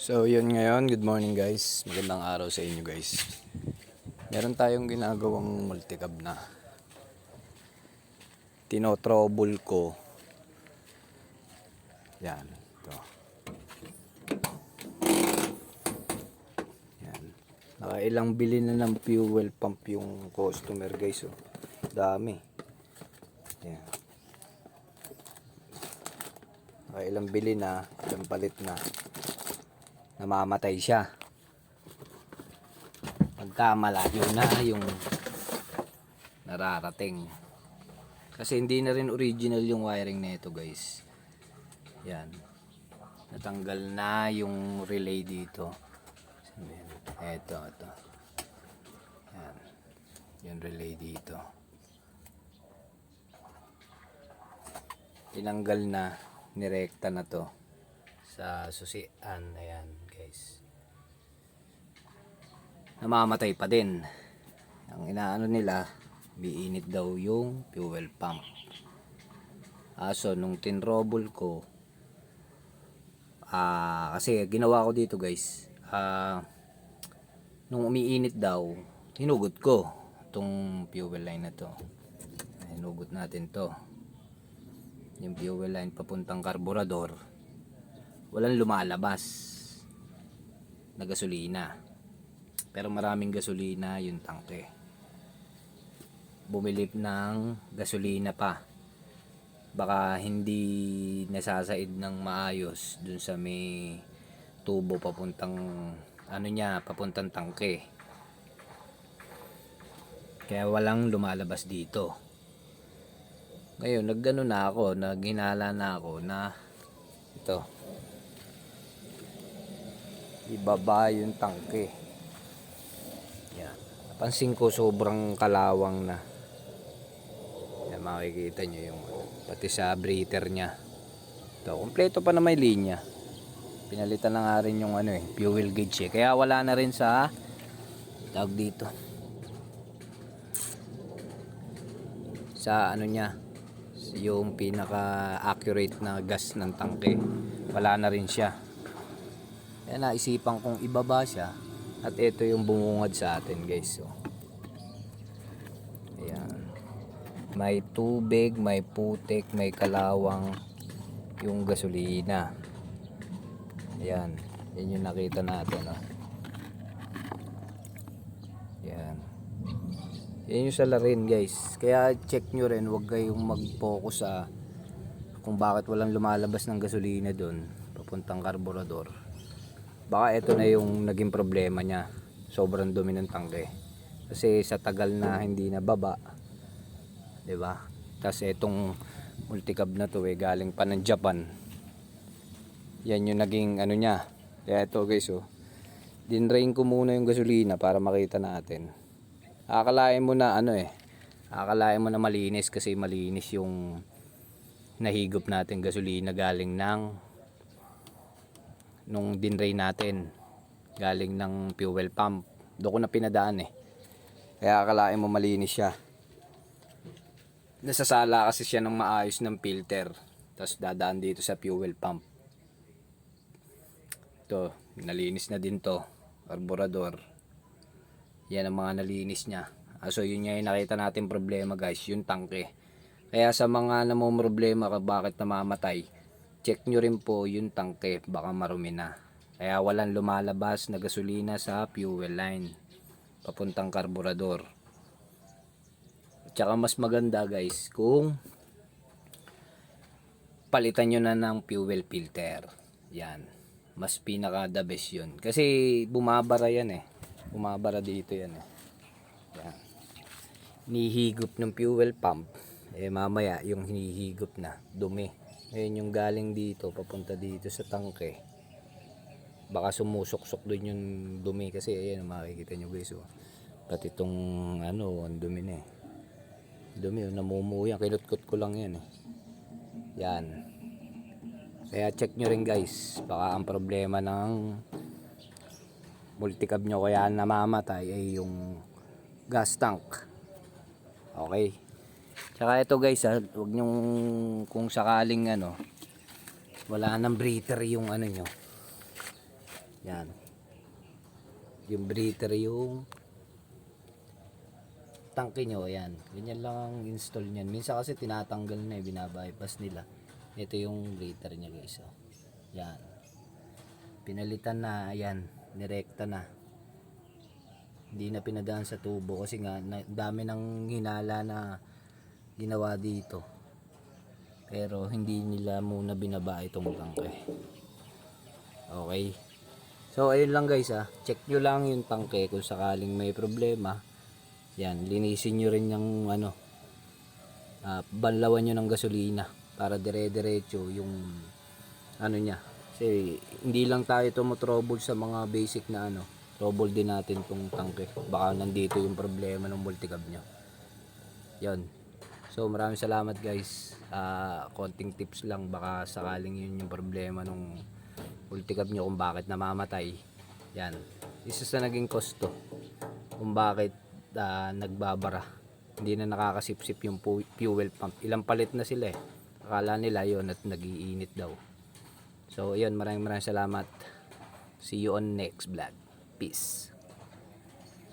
So yun ngayon, good morning guys. Magandang araw sa inyo guys. Meron tayong ginagawang multicab na tinotrouble ko. Yan, ito. Yan. Nakailang bili na ng fuel pump yung customer guys. Oh. Dami. Yan. Nakailang bili na, ilang palit na namamatay siya. Pagka malayo na yung nararating. Kasi hindi na rin original yung wiring nito guys. Yan. Natanggal na yung relay dito. Ito, ito. Yan. Yung relay dito. Tinanggal na, nirekta na to sa susian. Ayan, guys. Namamatay pa din. Ang inaano nila, biinit daw yung fuel pump. Aso, nung tinrobble ko, ah, kasi ginawa ko dito guys, ah, nung umiinit daw, hinugot ko itong fuel line na to. Hinugot natin to. Yung fuel line papuntang karburador walang lumalabas na gasolina. Pero maraming gasolina yung tangke. Bumili ng gasolina pa. Baka hindi nasasaid ng maayos dun sa may tubo papuntang ano niya, papuntang tangke. Kaya walang lumalabas dito. Ngayon, naggano na ako, naghinala na ako na ito, ibaba yung tangke. Yan. Napansin ko sobrang kalawang na. Yan, makikita nyo yung pati sa breather niya. Ito, kompleto pa na may linya. Pinalitan na nga rin yung ano eh, fuel gauge eh. Kaya wala na rin sa tawag dito. Sa ano niya, yung pinaka accurate na gas ng tangke. Wala na rin siya. Kaya naisipan kong ibaba siya. At ito yung bumungad sa atin guys. So, ayan. May tubig, may putik, may kalawang yung gasolina. Ayan. Yan yung nakita natin. Oh. Ayan. Yan yung salarin guys. Kaya check nyo rin. Huwag kayong mag-focus sa kung bakit walang lumalabas ng gasolina doon papuntang karburador baka ito na yung naging problema niya. Sobrang dumi ng tangke. Kasi sa tagal na hindi nababa di ba? Tapos itong multicab na to eh galing pa ng Japan. Yan yung naging ano niya. Kaya ito guys oh. Dinrain ko muna yung gasolina para makita natin. Akalain mo na ano eh. Akalain mo na malinis kasi malinis yung nahigop natin gasolina galing ng nung dinray natin galing ng fuel pump. Doon ko na pinadaan eh. Kaya akalain mo malinis siya. Nasasala kasi siya ng maayos ng filter. Tapos dadaan dito sa fuel pump. To nalinis na din to. Carburador yan ang mga nalinis niya. Ah, so yun nga yung nakita natin problema guys. Yung tangke kaya sa mga namong problema bakit namamatay check nyo rin po yung tangke baka marumi na. Kaya walang lumalabas na gasolina sa fuel line papuntang karburador. At saka mas maganda guys kung palitan nyo na ng fuel filter. Yan. Mas pinaka the best yun. Kasi bumabara yan eh. Bumabara dito yan eh. Yan. Nihigop ng fuel pump. Eh mamaya yung hinihigop na dumi ngayon yung galing dito papunta dito sa tangke baka sumusok-sok doon yung dumi kasi ayan makikita nyo guys oh. pati itong ano ang dumi na eh. Dumi oh, namumuo yan kinutkot ko lang yan eh. Yan. Kaya check nyo rin guys. Baka ang problema ng multicab nyo kaya namamatay ay yung gas tank. Okay tsaka ito guys ha, huwag nyong kung sakaling ano wala nang breather yung ano nyo Yan. Yung breather yung tangke nyo, yan. Ganyan lang ang install niyan. Minsan kasi tinatanggal na eh, binabypass nila. Ito yung breather niya guys. Oh. Yan. Pinalitan na, ayan. Nirekta na. Hindi na pinadaan sa tubo kasi nga na, dami ng hinala na ginawa dito. Pero hindi nila muna binaba itong tangke. Okay. So ayun lang guys ah. Check nyo lang yung tangke kung sakaling may problema. Yan, linisin nyo rin yung ano, ah, banlawan nyo ng gasolina para dire-diretso yung ano niya. Kasi hindi lang tayo tumutrouble sa mga basic na ano, trouble din natin tong tangke. Baka nandito yung problema ng multicab nyo. Yon. So maraming salamat guys. Ah, konting tips lang baka sakaling yun yung problema nung multicab nyo kung bakit namamatay. Yan. Isa sa naging kosto kung bakit ah, nagbabara. Hindi na nakakasipsip yung fuel pump. Ilang palit na sila eh. Akala nila yon at nagiinit daw. So, yun. Maraming maraming salamat. See you on next vlog. Peace.